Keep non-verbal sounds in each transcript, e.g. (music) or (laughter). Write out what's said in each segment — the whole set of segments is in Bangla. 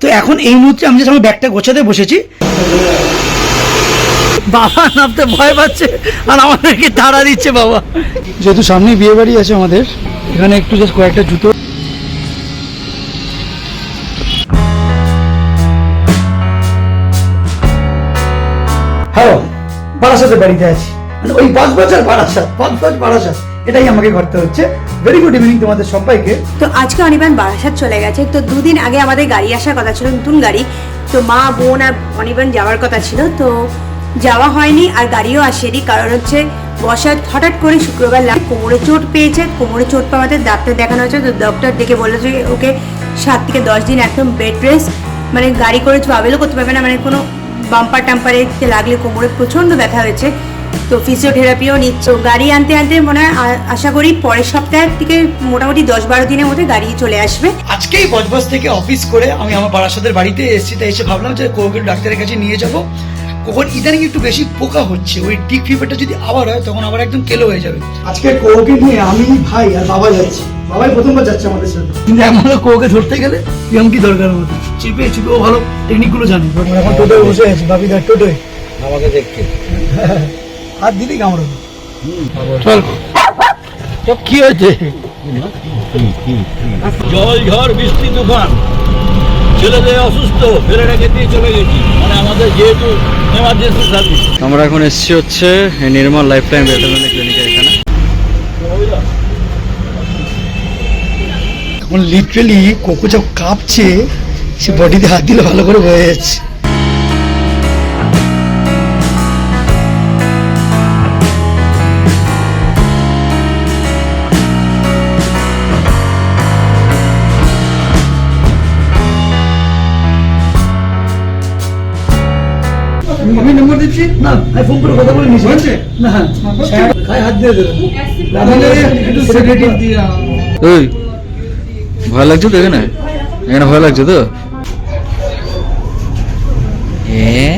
তো এখন এই মুহূর্তে আমি যখন ব্যাগটা গোছাতে বসেছি বাবা নামতে ভয় পাচ্ছে আর আমাদেরকে তাড়া দিচ্ছে বাবা। যেহেতু সামনেই বিয়ে বাড়ি আছে আমাদের এখানে একটু জাস্ট কয়েকটা জুতো। হ্যালো বারাসাতে বাড়িতে আছি। মানে ওই পাঁচ বছর বারাসাত পাঁচ বছর বারাসাত। এটাই আমাকে করতে হচ্ছে। ভেরি গুড ইভিনিং তোমাদের সবাইকে। তো আজকে অনির্বাণ বারাসাত চলে গেছে। তো দুদিন আগে আমাদের গাড়ি আসার কথা ছিল, নতুন গাড়ি। তো মা, বোন আর অনির্বাণ যাওয়ার কথা ছিল। তো যাওয়া হয়নি আর গাড়িও আসেনি। কারণ হচ্ছে বসাত হঠাৎ করে শুক্রবার লাগ কোমরে চোট পেয়েছে। কোমরে চোট পাওয়াতে ডাক্তার দেখানো হয়েছে। তো ডক্টর ডেকে বলেছে যে ওকে সাত থেকে দশ দিন একদম বেড রেস্ট মানে গাড়ি করে ট্রাভেলও করতে পারবে না। মানে কোনো বাম্পার টাম্পারে লাগলে কোমরে প্রচণ্ড ব্যথা হয়েছে। তো ফিজিওথেরাপিও নিচ্ছ। গাড়ি আনতে আনতে মনে হয় আশা করি পরের সপ্তাহের থেকে মোটামুটি দশ বারো দিনের মধ্যে গাড়ি চলে আসবে। আজকেই বজবজ থেকে অফিস করে আমি আমার বারাসাতের বাড়িতে এসেছি তাই এসে ভাবলাম যে কোভিড ডাক্তারের কাছে নিয়ে যাব। কখন ইদানিং একটু বেশি পোকা হচ্ছে ওই টিক ফিভারটা যদি আবার হয় তখন আবার একদম কেলো হয়ে যাবে। আজকে কোকে নিয়ে আমি ভাই আর বাবা যাচ্ছি। বাবাই প্রথমবার যাচ্ছে আমাদের সাথে। কিন্তু এমন কোকে ধরতে গেলে কিরম কি দরকার আমাদের চিপে চিপে ও ভালো টেকনিকগুলো জানে। এখন টোটোয় বসে আছে বাপি দেখ টোটোয়। আমাকে দেখতে। (laughs) হাত দিলেই কামড়াবে চল। সব কি হয়েছে? জল ঝড় বৃষ্টি তুফান। ছেলেদের অসুস্থ ফেলে রেখে দিয়ে চলে গেছি। মানে আমাদের যেহেতু এমার্জেন্সি সার্ভিস আমরা এখন এসেছি হচ্ছে নির্মল লাইফ টাইম ভেটেরিনারি ক্লিনিকের এখানে। এখন লিটারেলি কোকো যা কাঁপছে সে বডিতে হাত দিলে ভালো করে বোঝা যাচ্ছে। না আমি ফোন করে কথা বলে নিয়েছি না হাত দিয়ে ওই ভয় লাগছে তো এখানে? এখানে ভয় লাগছে তো? হ্যাঁ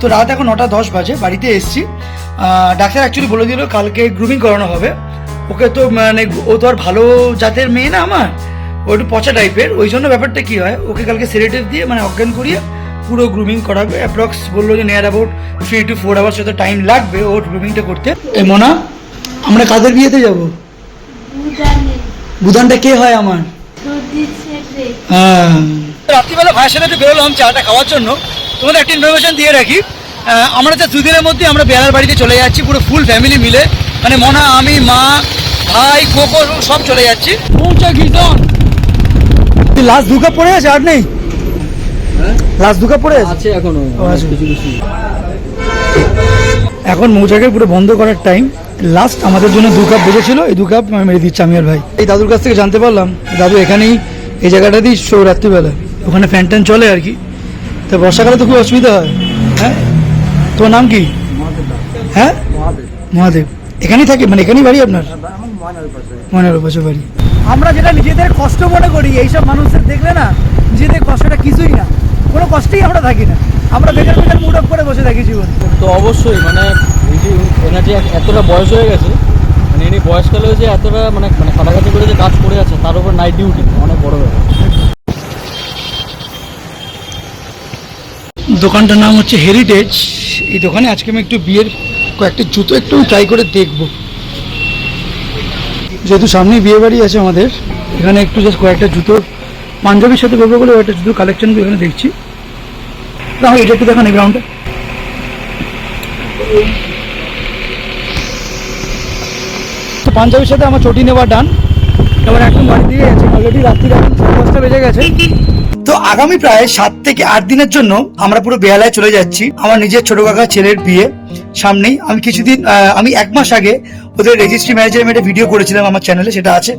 তো রাত এখন নটা দশ বাজে বাড়িতে এসেছি। ডাক্তার অ্যাকচুয়ালি বলে দিল কালকে গ্রুমিং করানো হবে। ওকে তো মানে ও তো আর ভালো জাতের মেয়ে না আমার। ও একটু পচা টাইপের ওই জন্য ব্যাপারটা কি হয় ওকে কালকে সেরেটিভ দিয়ে মানে অজ্ঞান করিয়ে পুরো গ্রুমিং করাবে। অ্যাপ্রক্স বলল যে near about three two four hours হয়তো টাইম লাগবে ওর গ্রুমিংটা করতে। এ মোনা আমরা কাদের বিয়েতে যাব? বুধানটা কে হয় আমার? হ্যাঁ। রাত্রিবেলা ভাইয়ের সাথে একটু বেরোলাম চাটা খাওয়ার জন্য। তোমাদের একটা ইনফরমেশন দিয়ে রাখি। আমরা তো দুদিনের মধ্যে আমরা বেড়ার বাড়িতে চলে যাচ্ছি পুরো ফুল ফ্যামিলি মিলে। মানে মনা আমি মা ভাই কোকো সব চলে যাচ্ছি। পৌঁছা কীর্তন লাস্ট দু কাপ পড়ে আছে আর নেই? লাস্ট দুকাপ পড়ে আছে আছে এখনও কিছু কিছু। এখন মৌচাকে পুরো বন্ধ করার টাইম লাস্ট আমাদের জন্য দু কাপ বেজেছিল এই দু কাপ আমি মেরে দিচ্ছি আমি আর ভাই। এই দাদুর কাছ থেকে জানতে পারলাম দাদু এখানেই এই জায়গাটা জায়গাটাতেই শো রাত্রিবেলা ওখানে ফ্যান ট্যান চলে আর কি। তো বর্ষাকালে তো খুব অসুবিধা হয় হ্যাঁ? তোমার নাম কি? হ্যাঁ? মহাদেব। এখানেই থাকে? মানে এখানেই বাড়ি আপনার? মনের পাশে। বাড়ি। আমরা যেটা নিজেদের কষ্ট মনে করি এইসব মানুষদের দেখলে না নিজেদের কষ্টটা কিছুই না। কোনো কষ্টেই আমরা থাকি না। আমরা বেকার বেকার মুড অফ করে বসে থাকি জীবন। তো অবশ্যই মানে এই যে এনার যে এতটা বয়স হয়ে গেছে মানে ইনি বয়সকালেও যে এতটা মানে মানে কাছাকাছি করে যে কাজ করে আছে তার উপর নাইট ডিউটি অনেক বড় ব্যাপার। দোকানটার নাম হচ্ছে হেরিটেজ এই দোকানে আজকে আমি একটু বিয়ের কয়েকটা জুতো একটু ট্রাই করে দেখব। যেহেতু সামনেই বিয়ে বাড়ি আছে আমাদের, এখানে একটু জাস্ট কয়েকটা জুতো, পাঞ্জাবির সাথে করব বলে একটা জুতো কালেকশন এখানে দেখছি। তাহলে এটা একটু দেখান এই গ্রাউন্ডে তো পাঞ্জাবির সাথে আমার চটি নেওয়া ডান বাড়ি দিয়ে গেছে। অলরেডি এখন দশটা বেজে গেছে। তো আগামী প্রায় সাত থেকে আট দিনের জন্য আমরা পুরো বেহালায় চলে যাচ্ছি। আমার নিজের ছোট কাকা ছেলের বিয়ে সামনেই। আমি কিছুদিন আমি এক মাস আগে ওদের রেজিস্ট্রি ম্যানেজার একটা ভিডিও করেছিলাম আমার চ্যানেলে সেটা আছে।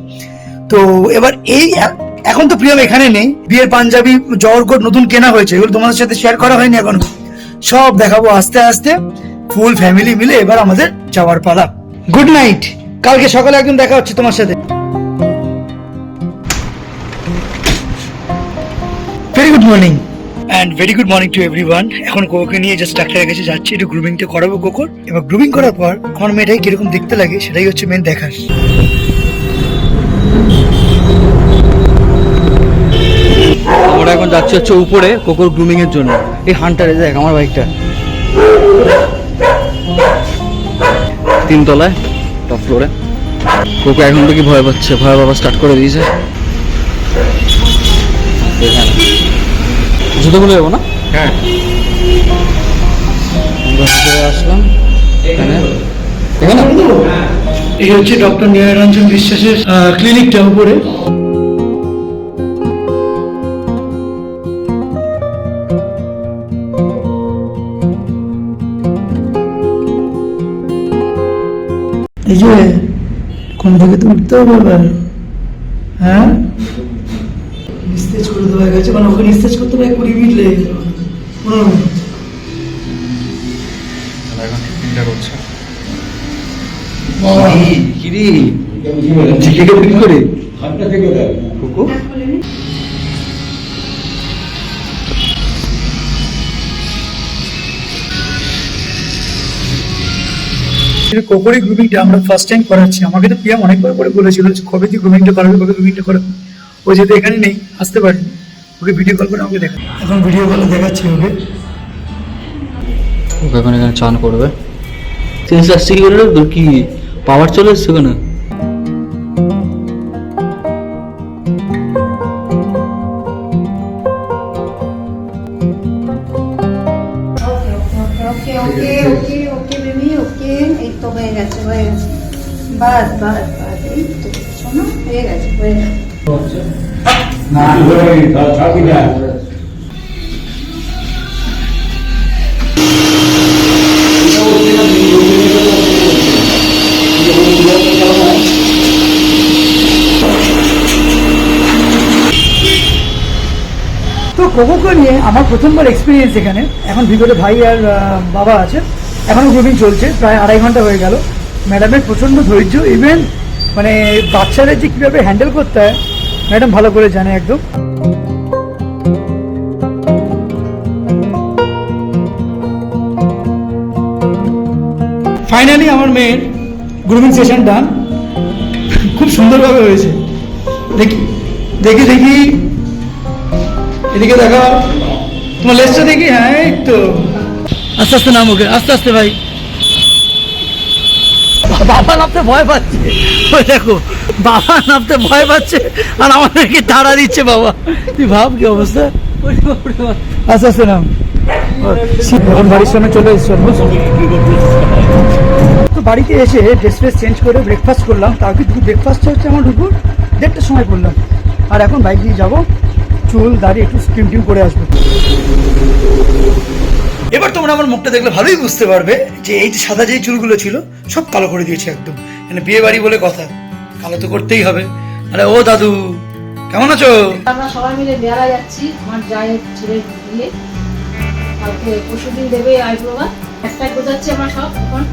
তো এবার এই এখন তো প্রিয়ম এখানে নেই। বিয়ের পাঞ্জাবি জওরকোট নতুন কেনা হয়েছে। এগুলো তোমাদের সাথে শেয়ার করা হয়নি এখন। সব দেখাবো আস্তে আস্তে। ফুল ফ্যামিলি মিলে এবার আমাদের যাওয়ার পালা। গুড নাইট কালকে সকালে একদম দেখা হচ্ছে তোমার সাথে। Good morning and very good morning to everyone এখন কোকোকে নিয়ে জাস্ট ডাক্তারের কাছে যাচ্ছি একটু গ্রুমিংটা করাবো কোকোর এবার গ্রুমিং করার পর আমার মেয়েটাকে কীরকম দেখতে লাগে সেটাই হচ্ছে মেন দেখার। আমরা এখন যাচ্ছি হচ্ছে উপরে কোকোর গ্রুমিং এর জন্য। এই হান্টারে দেখ আমার বাইকটা তিনতলায় টপ ফ্লোরে কোকো এখন থেকে ভয় পাচ্ছে ভয় বাবা স্টার্ট করে দিয়েছে। এখানে। জুতো খুলে যাব না? হ্যাঁ। আসলাম। এখানে। এখানে? এই হচ্ছে ডক্টর নিরঞ্জন বিশ্বাসের ক্লিনিকটা উপরে। এই যে কোন থেকে তো উঠতে হবে হ্যাঁ? নিস্তেজ করে দেওয়া গেছে। মানে ওকে নিস্তেজ করতে প্রায় কুড়ি মিনিট লেগে গেল। পনেরো মিনিট। এখন চিন্তা করছে। বাবা। কিরি? ঝিকে করে? হাতটা থেকে কুকু? কোকরি গ্রুমিংটা আমরা ফার্স্ট টাইম করাচ্ছি আমাকে তো পিয়াম অনেকবার করে বলেছিল কবে তুই গ্রুমিংটা করাবে কবে গ্রুমিংটা করাবে। ও যেহেতু এখানে নেই আসতে পারেনি। ওকে ভিডিও কল করে আমাকে দেখা। এখন ভিডিও কলে দেখাচ্ছি ওকে। ওকে এখন এখানে চান করবে। চেঞ্জ আসছে কি তোর কি পাওয়ার চলে এসছে কেন ওকে ওকে ওকে ওকে বেবি ওকে। এই তো গেছে গেছে। বাস বাস বাস এই তো শোনো হয়ে গেছে হয়ে গেছে। তো কোকোকে নিয়ে আমার প্রথমবার এক্সপিরিয়েন্স এখানে। এখন ভিতরে ভাই আর বাবা আছে। এখনও গ্রুমিং চলছে, প্রায় আড়াই ঘণ্টা হয়ে গেল। ম্যাডামের প্রচণ্ড ধৈর্য ইভেন মানে বাচ্চাদের যে কীভাবে হ্যান্ডেল করতে হয় ম্যাডাম ভালো করে জানে একদম। ফাইনালি আমার মেয়ের গ্রুমিং সেশন ডান খুব সুন্দরভাবে হয়েছে। দেখি দেখি দেখি। এদিকে দেখো। তোমার লেসটা দেখি? হ্যাঁ তো। আস্তে আস্তে নাম ওকে। আস্তে আস্তে ভাই। বাবা নামতে ভয় পাচ্ছে। ওই দেখো বাবা নামতে ভয় পাচ্ছে আর আমাদেরকে তাড়া দিচ্ছে বাবা। তুই ভাব কি অবস্থা? আস্তে আস্তে নাম। বাড়ির সামনে চলে এসছো তো বাড়িতে এসে ড্রেস ফ্রেস চেঞ্জ করে ব্রেকফাস্ট করলাম তাও কি ব্রেকফাস্ট হচ্ছে আমার দুপুর দেড়টার সময় করলাম। আর এখন বাইক নিয়ে যাব চুল দাঁড়িয়ে একটু স্ক্রিম টিম করে আসব। এবার তোমরা আমার মুখটা দেখলে ভালোই বুঝতে পারবে যে এই যে সাদা যে চুলগুলো ছিল সব কালো করে দিয়েছে একদম। মানে বিয়ে বাড়ি বলে কথা কালো তো করতেই হবে। আরে ও দাদু কেমন আছো? আমরা সবাই মিলে বেড়া যাচ্ছি আমার জায়ের ছেলের বিয়ে। কালকে পরশু দিন দেবে আইব্রোবা একটাই বোঝাচ্ছি আমার সব এখন।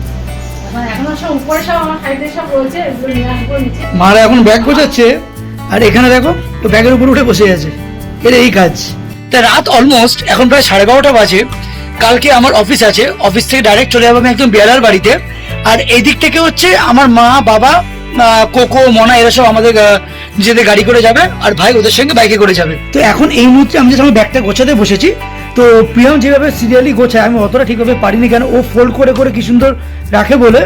মারা এখন ব্যাগ গোছাচ্ছে আর এখানে দেখো তো ব্যাগের উপর উঠে বসে আছে। এর এই কাজ। তা রাত অলমোস্ট এখন প্রায় সাড়ে বারোটা বাজে। কালকে আমার অফিস আছে। অফিস থেকে ডাইরেক্ট চলে যাব আমি একদম বেয়ালার বাড়িতে। আর এই দিক থেকে হচ্ছে আমার মা বাবা কোকো মনা এরা সব আমাদের নিজেদের গাড়ি করে যাবে আর ভাই ওদের সঙ্গে বাইকে করে যাবে। তো এখন এই মুহূর্তে আমি যখন ব্যাগটা গোছাতে বসেছি। তো প্রিয়ম যেভাবে সিরিয়ালি গোছায় আমি অতটা ঠিকভাবে পারিনি কেন ও ফোল্ড করে করে কি সুন্দর রাখে বলে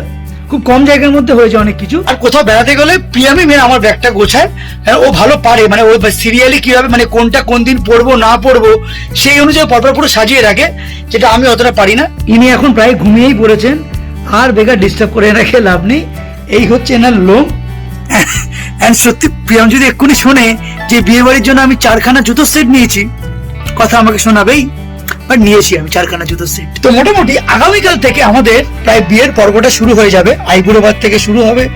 খুব কম জায়গার মধ্যে হয়েছে অনেক কিছু। আর কোথাও বেড়াতে গেলে প্রিয়ামি মেয়ে আমার ব্যাগটা গোছায়। হ্যাঁ, ও ভালো পারে মানে ও সিরিয়ালি কীভাবে মানে কোনটা কোন দিন পড়ব না পড়ব সেই অনুযায়ী পরপর পুরো সাজিয়ে রাখে। যেটা আমি অতটা পারি না। ইনি এখন প্রায় ঘুমিয়েই পড়েছেন। আর বেকার ডিস্টার্ব করে রেখে লাভ নেই। এই হচ্ছে এনার লোম। অ্যান্ড সত্যি প্রিয়াম যদি এক্ষুনি শোনে যে বিয়ে বাড়ির জন্য আমি চারখানা জুতোর সেট নিয়েছি কথা আমাকে শোনাবেই। বাট নিয়েছি আমি চারখানা জুতোর সেট তো মোটামুটি আগামীকাল থেকে আমাদের প্রায় বিয়ের পর্বটা শুরু হয়ে যাবে। আইবুড়ো ভাত থেকে শুরু হবে।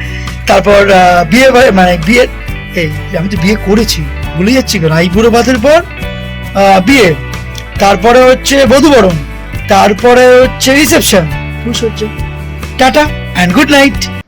তারপর বিয়ে বা- মানে বিয়ের এই আমি তো বিয়ে করেছি। ভুলে যাচ্ছি কেন? আইবুড়ো ভাতের পর আহ, বিয়ে। তারপরে হচ্ছে বধুবরণ তারপরে হচ্ছে রিসেপশন হচ্ছে টাটা অ্যান্ড গুড নাইট